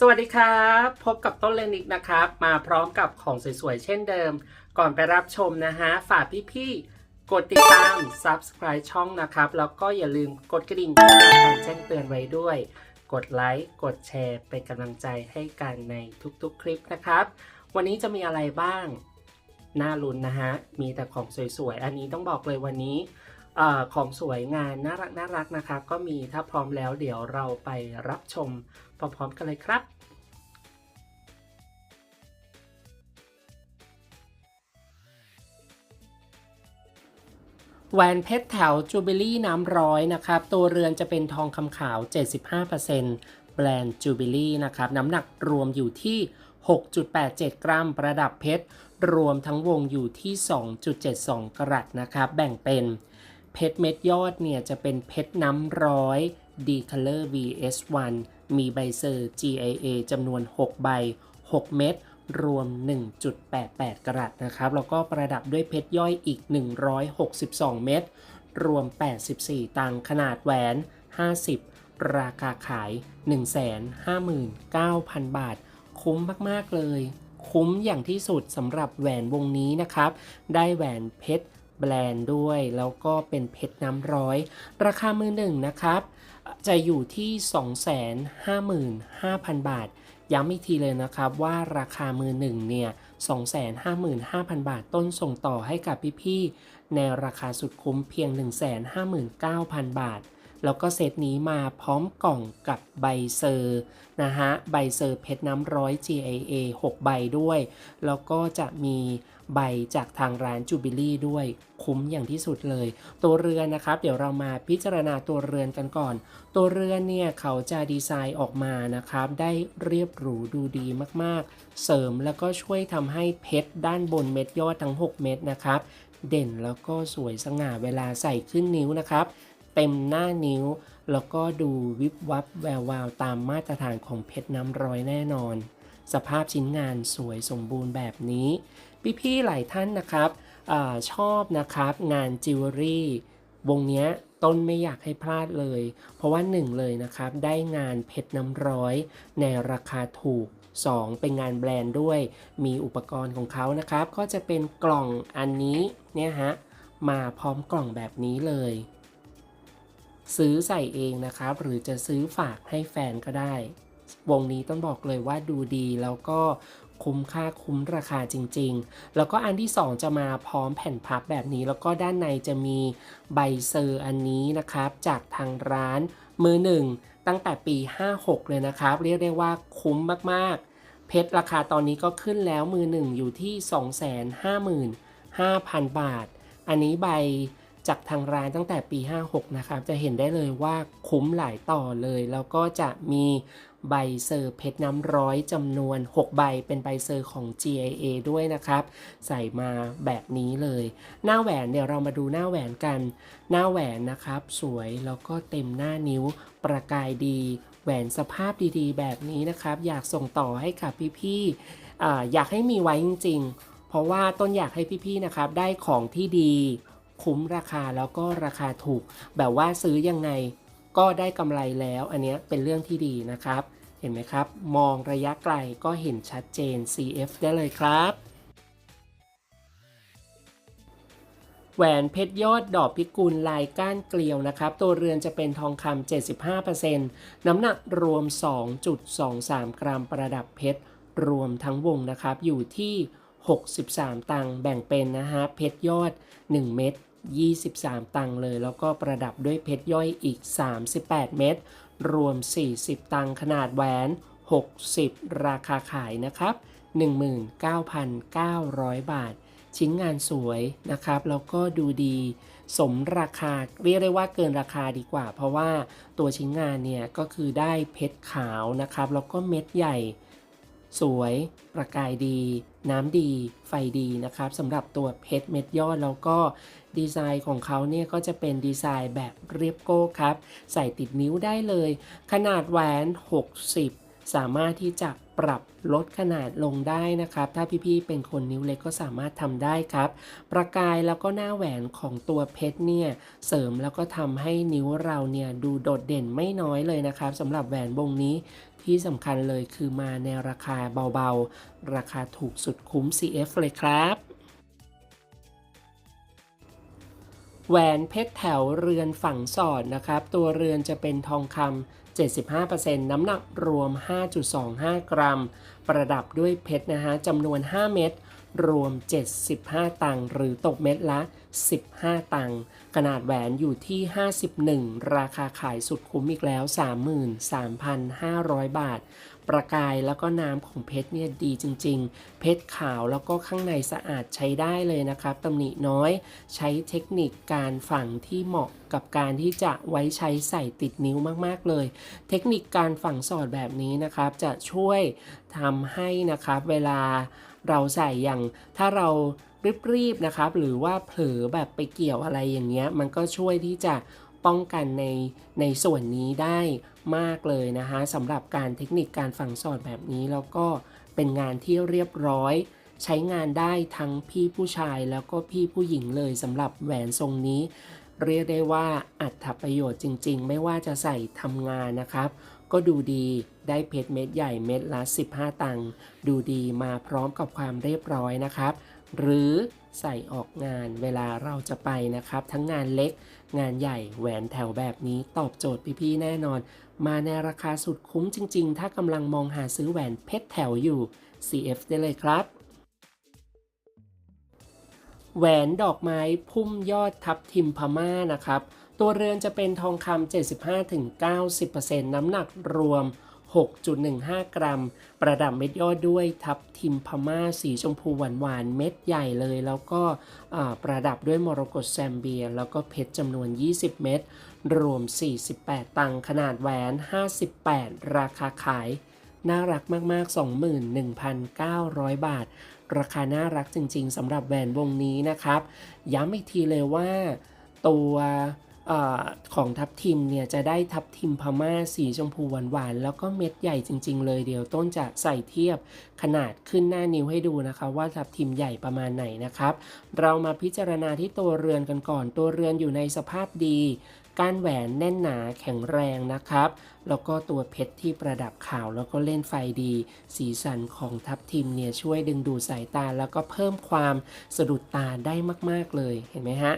สวัสดีครับ พบกับต้นเลนิกนะครับ มาพร้อมกับของสวยๆ เช่นเดิม ก่อนไปรับชมนะฮะ ฝากพี่ๆ กดติดตาม Subscribe ช่องนะครับ แล้วก็อย่าลืมกดกระดิ่งเพื่อรับการแจ้งเตือนไว้ด้วย กดไลค์กดแชร์เป็นกำลังใจให้กันในทุกๆ คลิปนะครับ วันนี้จะมีอะไรบ้าง น่าลุ้นนะฮะ มีแต่ของสวยๆ อันนี้ต้องบอกเลยวันนี้ อของสวยงานน่ารักน่ารักนะครับก็มีถ้าพร้อมแล้วเดี๋ยวเราไปรับชมพร้อมๆกันเลยครับแหวนเพชรแถวจูเบลี่น้ำร้อยนะครับ ตัวเรือนจะเป็นทองคำขาว 75%แบรนด์จูเบลี่นะครับ น้ำหนักรวมอยู่ที่ 6.87 กรัม ประดับเพชร รวมทั้งวงอยู่ที่ 2.72 กรัตนะครับ แบ่งเป็น เพชรเม็ดยอดเนี่ยจะเป็นเพชรน้ำร้อย D Color VS1 มีใบเซอร์ GIA จำนวน 6 ใบ 6 เม็ดรวม 1.88 กรัตนะครับ แล้วก็ประดับด้วยเพชรย่อยอีก 162 เม็ดรวม 84 ตังขนาดแหวน 50 ราคาขาย 159,000 บาท คุ้มมาก ๆ เลย คุ้มอย่างที่สุดสำหรับแหวนวงนี้นะครับ ได้แหวนเพชร แบรนด์ด้วย แล้วก็เป็นเพชรน้ำร้อย ราคามือหนึ่งนะครับ จะอยู่ที่ 255,000 บาท ย้ำอีกทีเลยนะครับว่าราคามือหนึ่งเนี่ย 255,000 บาทต้นส่งต่อให้กับพี่ๆในราคาสุดคุ้มเพียง 159,000 บาท แล้วก็เซตนี้มาพร้อมกล่องกับใบเซอร์นะฮะ ใบเซอร์เพชรน้ำร้อย GIA 6 ใบด้วย แล้วก็จะมีใบจากทางร้านจูบิลี่ด้วยคุ้มอย่างที่สุดเลย ตัวเรือนนะครับ เดี๋ยวเรามาพิจารณาตัวเรือนกันก่อน ตัวเรือนเนี่ยเขาจะดีไซน์ออกมานะครับ ได้เรียบหรูดูดีมากๆ เสริมแล้วก็ช่วยทำให้เพชรด้านบนเม็ดยอดทั้ง 6 เม็ดนะครับ เด่นแล้วก็สวยสง่าเวลาใส่ขึ้นนิ้วนะครับ เต็มหน้านิ้ว แล้วก็ดูวิบวับแวววาวตามมาตรฐานของเพชรน้ำร้อยแน่นอน สภาพชิ้นงานสวยสมบูรณ์แบบนี้ พี่ๆหลายท่านนะครับอชอบนะครับงานจิวเวลรี่วงนี้ต้นไม่อยากให้พลาดเลย เพราะว่าหนึ่งเลยนะครับ ได้งานเพชรน้ำร้อย ในราคาถูก 2 เป็นงานแบรนด์ด้วย มีอุปกรณ์ของเขานะครับ ก็จะเป็นกล่องอันนี้เนี่ยฮะมาพร้อมกล่องแบบนี้เลย ซื้อใส่เองนะครับ หรือจะซื้อฝากให้แฟนก็ได้ วงนี้ต้องบอกเลยว่าดูดีแล้วก็คุ้มค่าคุ้มราคาจริงๆ แล้วก็อันที่ 2 จะมาพร้อมแผ่นพับแบบนี้ แล้วก็ด้านในจะมีใบเซอร์อันนี้นะครับ จากทางร้านมือหนึ่งตั้งแต่ปี 56 เลยนะครับ เรียกได้ว่าคุ้มมากๆ เพชรราคาตอนนี้ก็ขึ้นแล้วมือหนึ่งอยู่ที่ 255,000 บาท อันนี้ใบ จากทางร้านตั้งแต่ปี 56 นะครับ จะเห็นได้เลยว่าคุ้มหลายต่อเลย แล้วก็จะมีใบเซอร์เพชรน้ำร้อยจำนวน 6 ใบเป็นใบเซอร์ของ GIA ด้วยนะครับ ใส่มาแบบนี้เลย หน้าแหวนเดี๋ยวเรามาดูหน้าแหวนกัน หน้าแหวนนะครับ สวยแล้วก็เต็มหน้านิ้วประกายดี แหวนสภาพดีๆ แบบนี้นะครับ อยากส่งต่อให้กับพี่ๆออยากให้มีไว้จริง ๆ เพราะว่าต้นอยากให้พี่ๆนะครับได้ของที่ดี คุ้มราคาแล้วก็ราคาถูก แบบว่าซื้อยังไงก็ได้กำไรแล้ว อันนี้เป็นเรื่องที่ดีนะครับ เห็นไหมครับ มองระยะไกลก็เห็นชัดเจน CF ได้เลยครับแหวนเพชรยอดดอกพิกุลลายก้านเกลียวนะครับ ตัวเรือนจะเป็นทองคำ75%น้ำหนักรวม 2.23 กรัมประดับเพชร รวมทั้งวงนะครับ อยู่ที่ 63 ตังค์แบ่งเป็นนะฮะเพชรยอด 1 เม็ด23 ตังค์เลย แล้วก็ประดับด้วยเพชรย่อยอีก 38 เม็ดรวม 40 ตังค์ขนาดแหวน 60 ราคาขายนะครับ 19,900 บาท ชิ้นงานสวยนะครับ แล้วก็ดูดีสมราคาเรียกได้ว่าเกินราคาดีกว่า เพราะว่าตัวชิ้นงานเนี่ยก็คือได้เพชรขาวนะครับ แล้วก็เม็ดใหญ่ สวย ประกายดี น้ำดี ไฟดีนะครับสำหรับตัวเพชรเม็ดยอดแล้วก็ดีไซน์ของเขาเนี่ยก็จะเป็นดีไซน์แบบเรียบโก้ครับ ใส่ติดนิ้วได้เลย ขนาดแหวน 60 สามารถที่จะปรับลดขนาดลงได้นะครับ ถ้าพี่ๆเป็นคนนิ้วเล็กก็สามารถทำได้ครับ ประกายแล้วก็หน้าแหวนของตัวเพชรเนี่ยเสริมแล้วก็ทำให้นิ้วเราเนี่ยดูโดดเด่นไม่น้อยเลยนะครับสำหรับแหวนวงนี้ที่สำคัญเลยคือมาในราคาเบาๆ ราคาถูกสุดคุ้ม CF เลยครับแหวนเพชรแถวเรือนฝังสอดนะครับ ตัวเรือนจะเป็นทองคำ 75%น้ำหนักรวม 5.25 กรัม ประดับด้วยเพชรนะฮะจำนวน 5 เม็ดรวม 75 ตังค์หรือตกเม็ดละ 15 ตังค์ขนาดแหวนอยู่ที่ 51 ราคาขายสุดคุ้มอีกแล้ว 33,500 บาท ประกายแล้วก็น้ำของเพชรเนี่ยดีจริง ๆ เพชรขาวแล้วก็ข้างในสะอาดใช้ได้เลยนะครับตำหนิน้อยใช้เทคนิคการฝังที่เหมาะกับการที่จะไว้ใช้ใส่ติดนิ้วมากๆเลย เทคนิคการฝังสอดแบบนี้นะครับ จะช่วยทำให้นะครับเวลาเราใส่อย่างถ้าเรารีบๆนะครับ หรือว่าเผลอแบบไปเกี่ยวอะไรอย่างเงี้ย มันก็ช่วยที่จะ ป้องกันในในส่วนนี้ได้มากเลยนะฮะสำหรับการเทคนิคการฝังสอดแบบนี้แล้วก็เป็นงานที่เรียบร้อย ใช้งานได้ทั้งพี่ผู้ชายแล้วก็พี่ผู้หญิงเลยสำหรับแหวนทรงนี้ เรียกได้ว่าอัตประโยชน์จริง ๆ ไม่ว่าจะใส่ทำงานนะครับ ก็ดูดีได้เพชรเม็ดใหญ่เม็ดละ 15 ตังค์ดูดีมาพร้อมกับความเรียบร้อยนะครับ หรือใส่ออกงานเวลาเราจะไปนะครับ ทั้งงานเล็กงานใหญ่แหวนแถวแบบนี้ตอบโจทย์พี่ๆแน่นอน มาในราคาสุดคุ้มจริง ๆ ถ้ากำลังมองหาซื้อแหวนเพชรแถวอยู่ CF ได้เลยครับแหวนดอกไม้พุ่มยอดทับทิมพม่านะครับ ตัวเรือนจะเป็นทองคำ75-90%น้ำหนักรวม 6.15 กรัม ประดับเม็ดยอดด้วยทับทิมพม่าสีชมพูหวานๆ เม็ดใหญ่เลย แล้วก็ประดับด้วยมรกตแซมเบีย แล้วก็เพชรจำนวน 20 เม็ดรวม 48 ตังค์ขนาดแหวน 58 ราคาขาย น่ารักมากๆ 21,900 บาท ราคาน่ารักจริงๆสำหรับแหวนวงนี้นะครับ ย้ำอีกทีเลยว่าตัว อของทับทิมเนี่ยจะได้ทับทิมพม่าสีชมพูหวานๆ แล้วก็เม็ดใหญ่จริง ๆ เลยเดี๋ยวต้นจะใส่เทียบขนาดขึ้นหน้านิ้วให้ดูนะคะว่าทับทิมใหญ่ประมาณไหนนะครับ เรามาพิจารณาที่ตัวเรือนกันก่อน ตัวเรือนอยู่ในสภาพดีก้านแหวนแน่นหนาแข็งแรงนะครับ แล้วก็ตัวเพชรที่ประดับขาวแล้วก็เล่นไฟดี สีสันของทับทิมเนี่ยช่วยดึงดูดสายตาแล้วก็เพิ่มความสะดุดตาได้มาก ๆ เลยเห็นไหมฮะ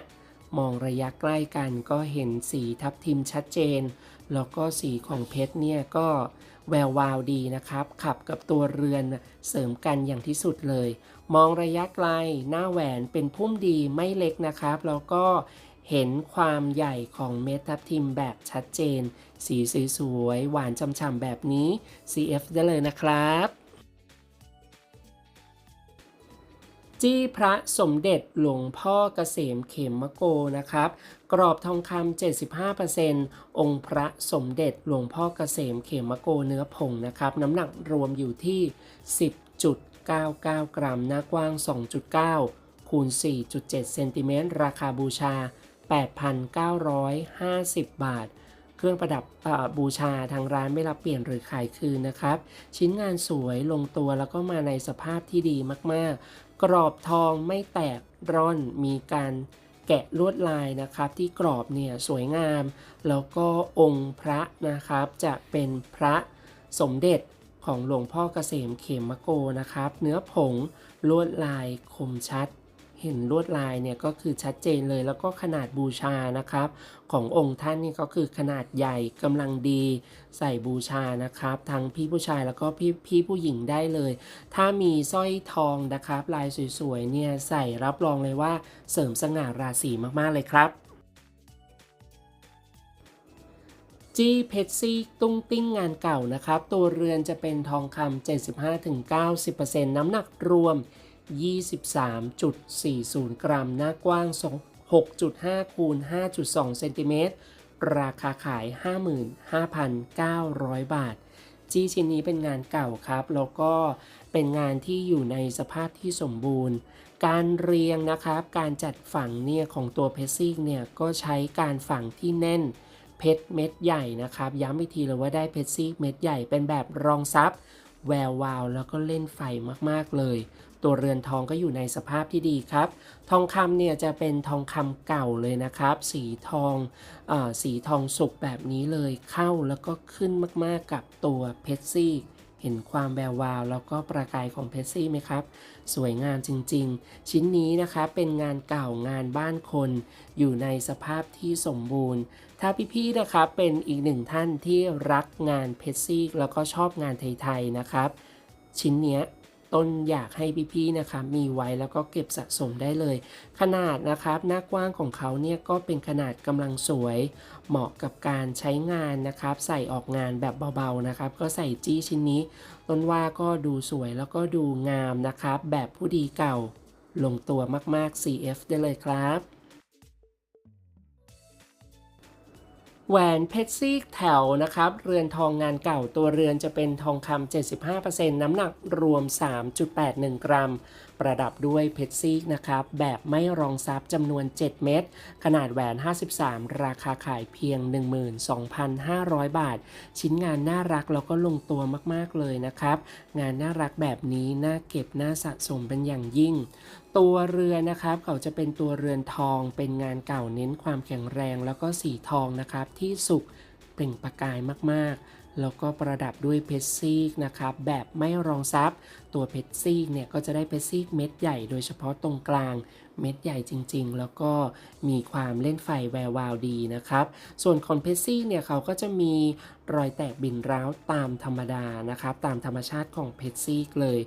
มองระยะใกล้กันก็เห็นสีทับทิมชัดเจน แล้วก็สีของเพชรเนี่ยก็แวววาวดีนะครับ ขับกับตัวเรือนเสริมกันอย่างที่สุดเลย มองระยะไกลหน้าแหวนเป็นพุ่มดีไม่เล็กนะครับ แล้วก็เห็นความใหญ่ของเม็ดทับทิมแบบชัดเจน สีสวยๆหวานช่ำๆแบบนี้ CF ได้เลยนะครับ จี้พระสมเด็จหลวงพ่อเกษมเขมมโกนะครับ กรอบทองคำ75%องค์พระสมเด็จหลวงพ่อเกษมเขมมโกเนื้อผงนะครับ น้ำหนักรวมอยู่ที่ 10.99 กรัมหน้ากว้าง 2.9 คูณ 4.7 เซนติเมตรราคาบูชา 8,950 บาท เครื่องประดับบูชาทางร้านไม่รับเปลี่ยนหรือขายคืนนะครับ ชิ้นงานสวยลงตัวแล้วก็มาในสภาพที่ดีมากๆ กรอบทองไม่แตกร่อนมีการแกะลวดลายนะครับ ที่กรอบเนี่ยสวยงาม แล้วก็องค์พระนะครับจะเป็นพระสมเด็จของหลวงพ่อเกษมเขมมโกนะครับ เนื้อผงลวดลายคมชัด เห็นลวดลายเนี่ยก็คือชัดเจนเลยแล้วก็ขนาดบูชานะครับ ขององค์ท่านนี่ก็คือขนาดใหญ่กำลังดีใส่บูชานะครับ ทั้งพี่ผู้ชายแล้วก็พี่พี่ผู้หญิงได้เลย ถ้ามีสร้อยทองนะครับ ลายสวยๆเนี่ยใส่รับรองเลยว่าเสริมสง่าราศีมากๆเลยครับจี้เพชรซี่ตุ้งติ้งงานเก่านะครับ ตัวเรือนจะเป็นทองคำ75-90%น้ำหนักรวม 23.40 กรัม หน้ากว้าง 6.5 คูณ 5.2 เซนติเมตร ราคาขาย 55,900 บาท จี้ชิ้นนี้เป็นงานเก่าครับ แล้วก็เป็นงานที่อยู่ในสภาพที่สมบูรณ์ การเรียงนะครับ การจัดฝังเนี่ยของตัวเพชรซิกเนี่ย ก็ใช้การฝังที่แน่นเพชรเม็ดใหญ่นะครับ ย้ำอีกทีเลยว่าได้เพชรซีกเม็ดใหญ่เป็นแบบรองซับแวววาวแล้วก็เล่นไฟมากๆเลย ตัวเรือนทองก็อยู่ในสภาพที่ดีครับ ทองคำเนี่ยจะเป็นทองคำเก่าเลยนะครับ สีทองอสีทองสุกแบบนี้เลยเข้าแล้วก็ขึ้นมากๆกับตัวเพชรซี่เห็นความแวววาวแล้วก็ประกายของเพชรซี่ไหมครับ สวยงามจริงๆ ชิ้นนี้นะคะเป็นงานเก่างานบ้านคน อยู่ในสภาพที่สมบูรณ์ ถ้าพี่ๆนะครับเป็นอีกหนึ่งท่านที่รักงานเพชรซี่แล้วก็ชอบงานไทยๆนะครับ ชิ้นเนี้ย ต้นอยากให้พี่ๆนะครับมีไว้แล้วก็เก็บสะสมได้เลย ขนาดนะครับหน้ากว้างของเขาเนี่ยก็เป็นขนาดกำลังสวย เหมาะกับการใช้งานนะครับ ใส่ออกงานแบบเบาๆนะครับ ก็ใส่จี้ชิ้นนี้ ต้นว่าก็ดูสวยแล้วก็ดูงามนะครับ แบบผู้ดีเก่า ลงตัวมากๆ CF ได้เลยครับ แหวนเพชรซีกแถวนะครับ เรือนทองงานเก่าตัวเรือนจะเป็นทองคำ75%น้ำหนักรวม 3.81 กรัมประดับด้วยเพชรซีกนะครับ แบบไม่รองซับจำนวน 7 เม็ด ขนาดแหวน 53 ราคาขายเพียง 12,500 บาท ชิ้นงานน่ารักแล้วก็ลงตัวมากๆเลยนะครับ งานน่ารักแบบนี้น่าเก็บน่าสะสมเป็นอย่างยิ่ง ตัวเรือนะครับเขาจะเป็นตัวเรือนทอง เป็นงานเก่าเน้นความแข็งแรง แล้วก็สีทองนะครับที่สุกเปล่งประกายมากๆ แล้วก็ประดับด้วยเพชรซีกนะครับแบบไม่รองซับตัวเพชรซีกเนี่ยก็จะได้เพชรซีกเม็ดใหญ่โดยเฉพาะตรงกลางเม็ดใหญ่จริง ๆ แล้วก็มีความเล่นไฟแวววาวดีนะครับ ส่วนคอนเพชรซีกเนี่ยเขาก็จะมีรอยแตกบินร้าวตามธรรมดานะครับ ตามธรรมชาติของเพชรซีกเลย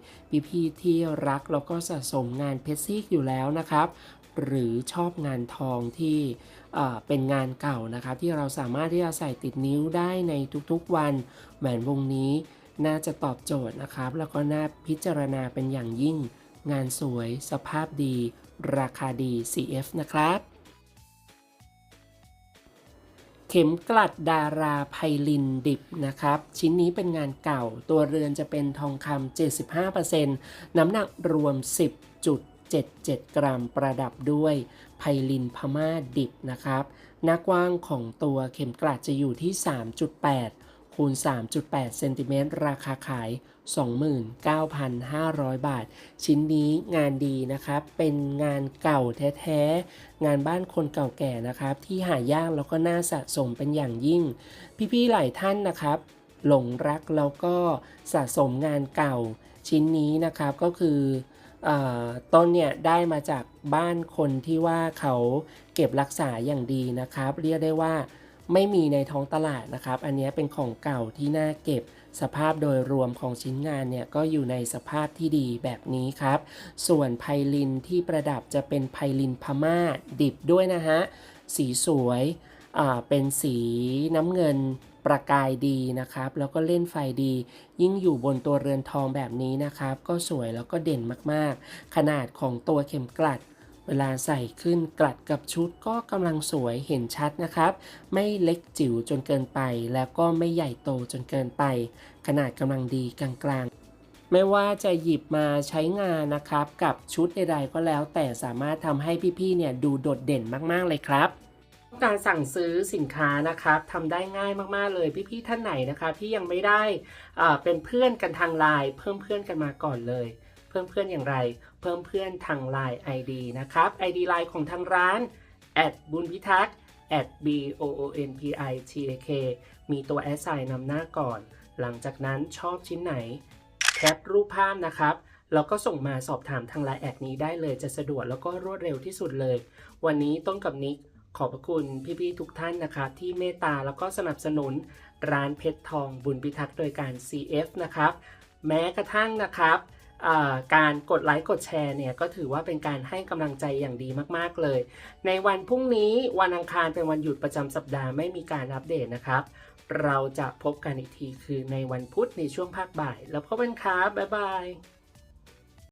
พี่ๆที่รักแล้วก็สะสมงานเพชรซีกอยู่แล้วนะครับ หรือชอบงานทองที่เป็นงานเก่านะครับ ที่เราสามารถที่จะใส่ติดนิ้วได้ในทุกๆวันแหวนวงนี้น่าจะตอบโจทย์นะครับ แล้วก็น่าพิจารณาเป็นอย่างยิ่ง งานสวย สภาพดี ราคาดี CF นะครับ เข็มกลัดดาราไพลินดิบนะครับ ชิ้นนี้เป็นงานเก่า ตัวเรือนจะเป็นทองคำ75%น้ำหนักรวม 77 กรัมประดับด้วยไพลินพม่าดิบนะครับ หน้ากว้างของตัวเข็มกลัดจะอยู่ที่ 3.8 คูณ 3.8 เซนติเมตรราคาขาย 29,500 บาท ชิ้นนี้งานดีนะครับ เป็นงานเก่าแท้ๆ งานบ้านคนเก่าแก่นะครับ ที่หายากแล้วก็น่าสะสมเป็นอย่างยิ่ง พี่ๆ หลายท่านนะครับ หลงรักแล้วก็สะสมงานเก่า ชิ้นนี้นะครับก็คือ ต้นเนี่ยได้มาจากบ้านคนที่ว่าเขาเก็บรักษาอย่างดีนะครับ เรียกได้ว่าไม่มีในท้องตลาดนะครับ อันนี้เป็นของเก่าที่น่าเก็บสภาพโดยรวมของชิ้นงานเนี่ยก็อยู่ในสภาพที่ดีแบบนี้ครับ ส่วนไพลินที่ประดับจะเป็นไพลินพม่าดิบด้วยนะฮะ สีสวยเป็นสีน้ำเงิน ประกายดีนะครับ แล้วก็เล่นไฟดี ยิ่งอยู่บนตัวเรือนทองแบบนี้นะครับ ก็สวยแล้วก็เด่นมากๆ ขนาดของตัวเข็มกลัด เวลาใส่ขึ้นกลัดกับชุดก็กำลังสวยเห็นชัดนะครับ ไม่เล็กจิ๋วจนเกินไป แล้วก็ไม่ใหญ่โตจนเกินไป ขนาดกำลังดีกลางๆไม่ว่าจะหยิบมาใช้งานนะครับ กับชุดใดๆก็แล้วแต่สามารถทำให้พี่ๆเนี่ยดูโดดเด่นมากๆเลยครับ การสั่งซื้อสินค้านะครับทำได้ง่ายมากๆเลยพี่ๆท่านไหนนะครับที่ยังไม่ได้เป็นเพื่อนกันทางไลน์เพิ่มเพื่อนกันมาก่อนเลย เพิ่มเพื่อนอย่างไร เพิ่มเพื่อนทาง Line ID นะครับ ID Line ของทางร้านบุญพิทักษ์ b o o n p i t a k มีตัวแอสไซน์นำหน้าก่อน หลังจากนั้นชอบชิ้นไหน แคปรูปภาพนะครับแล้วก็ส่งมาสอบถามทางไลน์แอดนี้ได้เลยจะสะดวกแล้วก็รวดเร็วที่สุดเลย วันนี้ต้นกับนิก ขอบพระคุณพี่ๆทุกท่านนะครับที่เมตตาแล้วก็สนับสนุนร้านเพชรทองบุญพิทักษ์โดยการ CF นะครับแม้กระทั่งนะครับการกดไลค์กดแชร์เนี่ยก็ถือว่าเป็นการให้กำลังใจอย่างดีมากๆเลย ในวันพรุ่งนี้วันอังคารเป็นวันหยุดประจำสัปดาห์ไม่มีการอัปเดตนะครับ เราจะพบกันอีกทีคือในวันพุธในช่วงภาคบ่าย แล้วพบกันครับบ๊ายบาย